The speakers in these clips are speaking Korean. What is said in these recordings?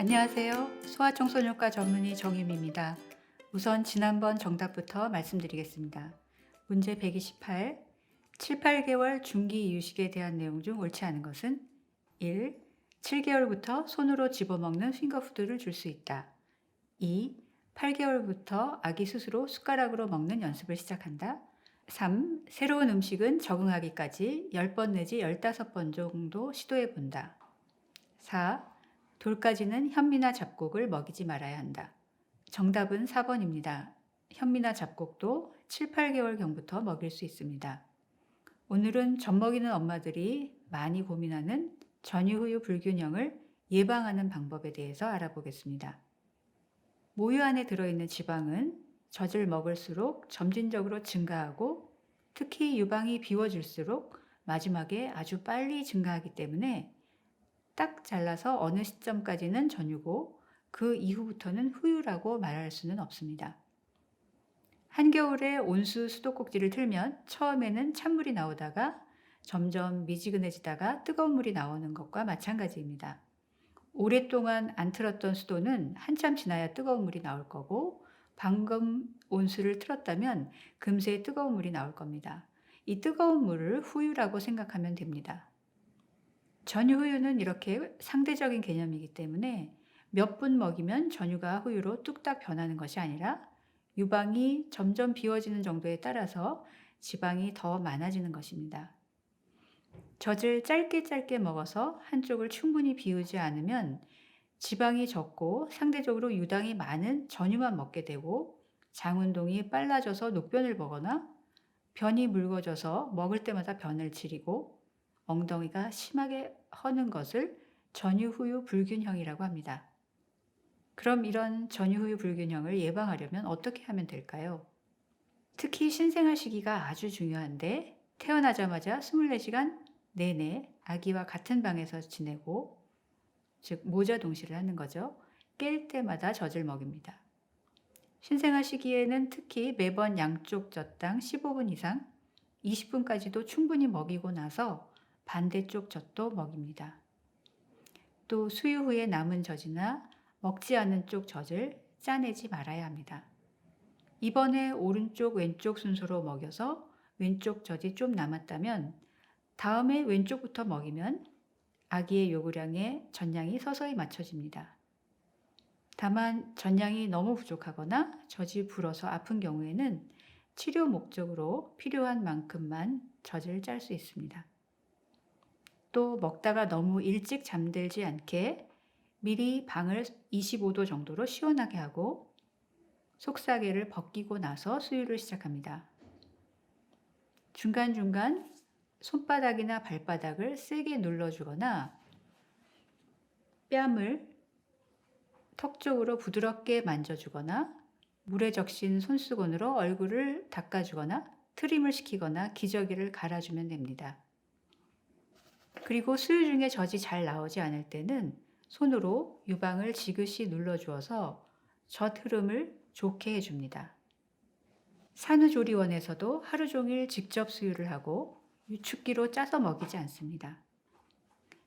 안녕하세요. 소아청소년과 전문의 정유미입니다. 우선 지난번 정답부터 말씀드리겠습니다. 문제 128. 7, 8개월 중기 이유식에 대한 내용 중 옳지 않은 것은 1. 7개월부터 손으로 집어먹는 핑거푸드를 줄 수 있다. 2. 8개월부터 아기 스스로 숟가락으로 먹는 연습을 시작한다. 3. 새로운 음식은 적응하기까지 10번 내지 15번 정도 시도해 본다. 4. 돌까지는 현미나 잡곡을 먹이지 말아야 한다. 정답은 4번입니다. 현미나 잡곡도 7, 8개월경부터 먹일 수 있습니다. 오늘은 젖 먹이는 엄마들이 많이 고민하는 전유후유 불균형을 예방하는 방법에 대해서 알아보겠습니다. 모유 안에 들어있는 지방은 젖을 먹을수록 점진적으로 증가하고 특히 유방이 비워질수록 마지막에 아주 빨리 증가하기 때문에 딱 잘라서 어느 시점까지는 전유고 그 이후부터는 후유라고 말할 수는 없습니다. 한겨울에 온수 수도꼭지를 틀면 처음에는 찬물이 나오다가 점점 미지근해지다가 뜨거운 물이 나오는 것과 마찬가지입니다. 오랫동안 안 틀었던 수도는 한참 지나야 뜨거운 물이 나올 거고 방금 온수를 틀었다면 금세 뜨거운 물이 나올 겁니다. 이 뜨거운 물을 후유라고 생각하면 됩니다. 전유후유는 이렇게 상대적인 개념이기 때문에 몇 분 먹이면 전유가 후유로 뚝딱 변하는 것이 아니라 유방이 점점 비워지는 정도에 따라서 지방이 더 많아지는 것입니다. 젖을 짧게 짧게 먹어서 한쪽을 충분히 비우지 않으면 지방이 적고 상대적으로 유당이 많은 전유만 먹게 되고 장 운동이 빨라져서 녹변을 보거나 변이 묽어져서 먹을 때마다 변을 치리고 엉덩이가 심하게 허는 것을 전유후유 불균형이라고 합니다. 그럼 이런 전유후유 불균형을 예방하려면 어떻게 하면 될까요? 특히 신생아 시기가 아주 중요한데 태어나자마자 24시간 내내 아기와 같은 방에서 지내고 즉 모자 동시를 하는 거죠. 깰 때마다 젖을 먹입니다. 신생아 시기에는 특히 매번 양쪽 젖당 15분 이상 20분까지도 충분히 먹이고 나서 반대쪽 젖도 먹입니다. 또 수유 후에 남은 젖이나 먹지 않은 쪽 젖을 짜내지 말아야 합니다. 이번에 오른쪽 왼쪽 순서로 먹여서 왼쪽 젖이 좀 남았다면 다음에 왼쪽부터 먹이면 아기의 요구량에 전량이 서서히 맞춰집니다. 다만 전량이 너무 부족하거나 젖이 불어서 아픈 경우에는 치료 목적으로 필요한 만큼만 젖을 짤 수 있습니다. 또 먹다가 너무 일찍 잠들지 않게 미리 방을 25도 정도로 시원하게 하고 속사계를 벗기고 나서 수유를 시작합니다. 중간중간 손바닥이나 발바닥을 세게 눌러주거나 뺨을 턱 쪽으로 부드럽게 만져주거나 물에 적신 손수건으로 얼굴을 닦아주거나 트림을 시키거나 기저귀를 갈아주면 됩니다. 그리고 수유 중에 젖이 잘 나오지 않을 때는 손으로 유방을 지그시 눌러주어서 젖 흐름을 좋게 해줍니다. 산후조리원에서도 하루 종일 직접 수유를 하고 유축기로 짜서 먹이지 않습니다.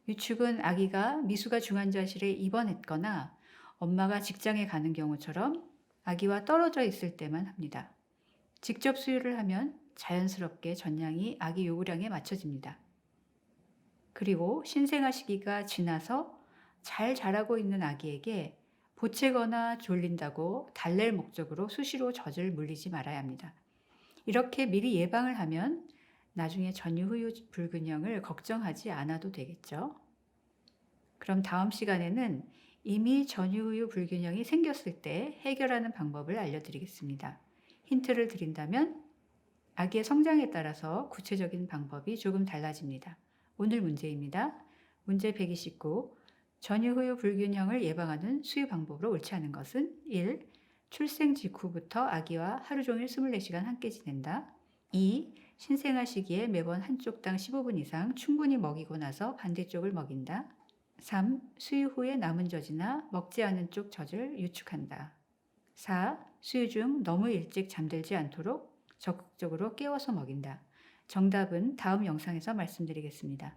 유축은 아기가 미수가 중환자실에 입원했거나 엄마가 직장에 가는 경우처럼 아기와 떨어져 있을 때만 합니다. 직접 수유를 하면 자연스럽게 전량이 아기 요구량에 맞춰집니다. 그리고 신생아 시기가 지나서 잘 자라고 있는 아기에게 보채거나 졸린다고 달랠 목적으로 수시로 젖을 물리지 말아야 합니다. 이렇게 미리 예방을 하면 나중에 전유 후유 불균형을 걱정하지 않아도 되겠죠. 그럼 다음 시간에는 이미 전유 후유 불균형이 생겼을 때 해결하는 방법을 알려드리겠습니다. 힌트를 드린다면 아기의 성장에 따라서 구체적인 방법이 조금 달라집니다. 오늘 문제입니다. 문제 129. 전유 후유 불균형을 예방하는 수유 방법으로 옳지 않은 것은 1. 출생 직후부터 아기와 하루 종일 24시간 함께 지낸다. 2. 신생아 시기에 매번 한쪽당 15분 이상 충분히 먹이고 나서 반대쪽을 먹인다. 3. 수유 후에 남은 젖이나 먹지 않은 쪽 젖을 유축한다. 4. 수유 중 너무 일찍 잠들지 않도록 적극적으로 깨워서 먹인다. 정답은 다음 영상에서 말씀드리겠습니다.